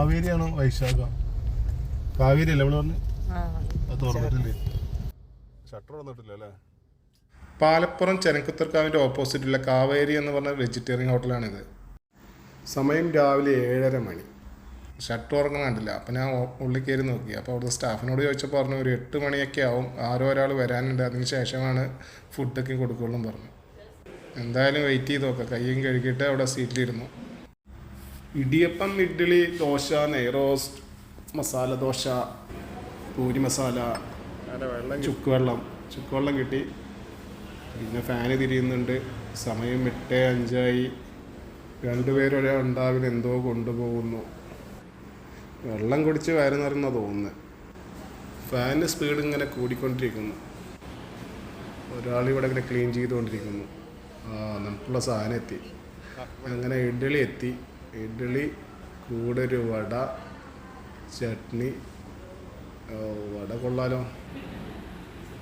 കാവേരിയാണോ വൈശാഖ? കാവേരി അല്ലേ ഇവിടെ പറഞ്ഞു അത് തുറന്നിട്ടില്ലേ ഷട്ടർ തുറന്നിട്ടില്ല അല്ലേ പാലപ്പുറം ചെനക്കുത്തർക്കാവിന്റെ ഓപ്പോസിറ്റുള്ള കാവേരി എന്ന് പറഞ്ഞ വെജിറ്റേറിയൻ ഹോട്ടലാണിത്. സമയം രാവിലെ ഏഴര മണി. ഷട്ടർ ഉറങ്ങാൻ കണ്ടില്ല. അപ്പം ഞാൻ ഉള്ളിൽ കയറി നോക്കി. അപ്പോൾ അവിടുത്തെ സ്റ്റാഫിനോട് ചോദിച്ചപ്പോൾ പറഞ്ഞു ഒരു എട്ട് മണിയൊക്കെ ആവും. ആരോ ഒരാൾ വരാനുണ്ട്. അതിന് ശേഷമാണ് ഫുഡൊക്കെ കൊടുക്കുകയുള്ളൂ എന്ന് പറഞ്ഞു. എന്തായാലും വെയിറ്റ് ചെയ്ത് നോക്കാം. കയ്യും കഴുകിയിട്ട് അവിടെ സീറ്റിലിരുന്നു ഇടിയപ്പം ഇഡ്ഡലി ദോശ നെയ്റോസ്റ്റ് മസാല ദോശ പൂരി മസാല ചുക്ക് വെള്ളം ചുക്ക് വെള്ളം കിട്ടി. പിന്നെ ഫാന് തിരിയുന്നുണ്ട്. സമയം എട്ട് അഞ്ചായി. രണ്ടുപേരൊരെ ഉണ്ടാവില്ല എന്തോ കൊണ്ടുപോകുന്നു. വെള്ളം കുടിച്ച് വയറ് നിറഞ്ഞ തോന്നുന്നത് ഫാനിന്റെ സ്പീഡ് ഇങ്ങനെ കൂടിക്കൊണ്ടിരിക്കുന്നു. ഒരാളിവിടെ ഇങ്ങനെ ക്ലീൻ ചെയ്തുകൊണ്ടിരിക്കുന്നു. ആ നമുക്കുള്ള സാധനം എത്തി. അങ്ങനെ ഇഡ്ഡലി എത്തി. ഇഡ്ഡലി കൂടൊരു വട ചട്നി വട കൊള്ളാലോ.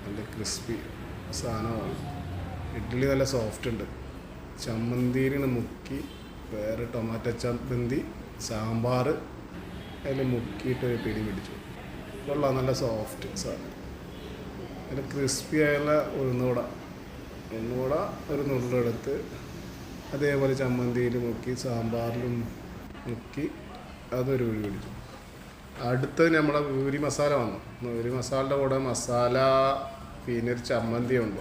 നല്ല ക്രിസ്പി സാധനമാണ്. ഇഡ്ഡലി നല്ല സോഫ്റ്റ് ഉണ്ട്. ചമ്മന്തിയിലാണ് മുക്കി വേറെ ടൊമാറ്റോ ചമ്മന്തി സാമ്പാർ അതിൽ മുക്കിയിട്ട് ഒരു പിടി പിടിച്ചു. കൊള്ളാം നല്ല സോഫ്റ്റ് സാധനം. നല്ല ക്രിസ്പി ആയുള്ള ഉഴുന്നുകൂട ഉഴുന്നുകൂട ഒരു നുള്ളെടുത്ത് അതേപോലെ ചമ്മന്തിയിൽ മുക്കി സാമ്പാറിലും മുക്കി അതൊരു ഒഴി പിടിച്ചു. അടുത്തത് നമ്മളെ പൂരി മസാല വന്നു. പൂരി മസാലയുടെ കൂടെ മസാല പിന്നെ ഒരു ചമ്മന്തി ഉണ്ട്.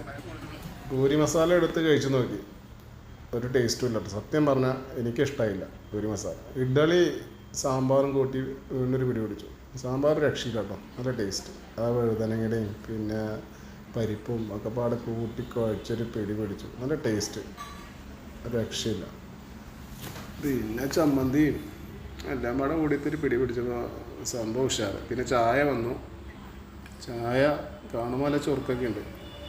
പൂരി മസാല എടുത്ത് കഴിച്ചു നോക്കി. ഒരു ടേസ്റ്റും ഇല്ല. സത്യം പറഞ്ഞാൽ എനിക്കിഷ്ടമായില്ല പൂരി മസാല. ഇഡ്ഡലി സാമ്പാറും കൂട്ടി വീണ്ടൊരു പിടി പിടിച്ചു. സാമ്പാർ രക്ഷയില്ല കേട്ടോ. നല്ല ടേസ്റ്റ് ആ വഴുതനങ്ങയുടെയും പിന്നെ പരിപ്പും ഒക്കെ പാടെ കൂട്ടി കുഴച്ചൊരു പിടി പിടിച്ചു. നല്ല ടേസ്റ്റ് രക്ഷയില്ല. പിന്നെ ചമ്മന്തിയും എല്ലാം പാടെ കൂടിയിട്ട് പിടി പിടിച്ചപ്പോൾ സംഭവം ഉഷാറ്. പിന്നെ ചായ വന്നു. ചായ കാണുമ്പോൾ നല്ല ചൊറുക്കൊക്കെ ഉണ്ട്.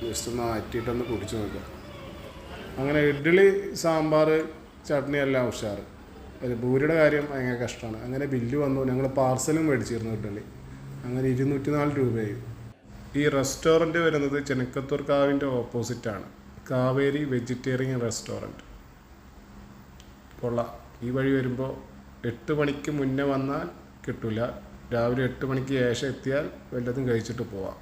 ജസ്റ്റ് ഒന്ന് ആറ്റിയിട്ടൊന്ന് കുടിച്ചു നോക്കാം അങ്ങനെ ഇഡ്ഡലി സാമ്പാർ ചട്നി എല്ലാം ഉഷാറ്. ഒരു ഭൂരിയുടെ കാര്യം ഭയങ്കര കഷ്ടമാണ്. അങ്ങനെ ബില്ല് വന്നു. ഞങ്ങൾ പാർസലും മേടിച്ചിരുന്നു ഇഡ്ഡലി. അങ്ങനെ ഇരുന്നൂറ്റി നാല് രൂപയായി. ഈ റെസ്റ്റോറന്റ് വരുന്നത് ചെനക്കത്തൂർ കാവിന്റെ ഓപ്പോസിറ്റാണ്. കാവേരി വെജിറ്റേറിയൻ റെസ്റ്റോറന്റ് കൊള്ളാം. ഈ വഴി വരുമ്പോൾ എട്ട് മണിക്ക് മുന്നേ വന്നാൽ കിട്ടില്ല രാവിലെ എട്ട് മണിക്ക് ശേഷം എത്തിയാൽ വല്ലതും കഴിച്ചിട്ട് പോവാം.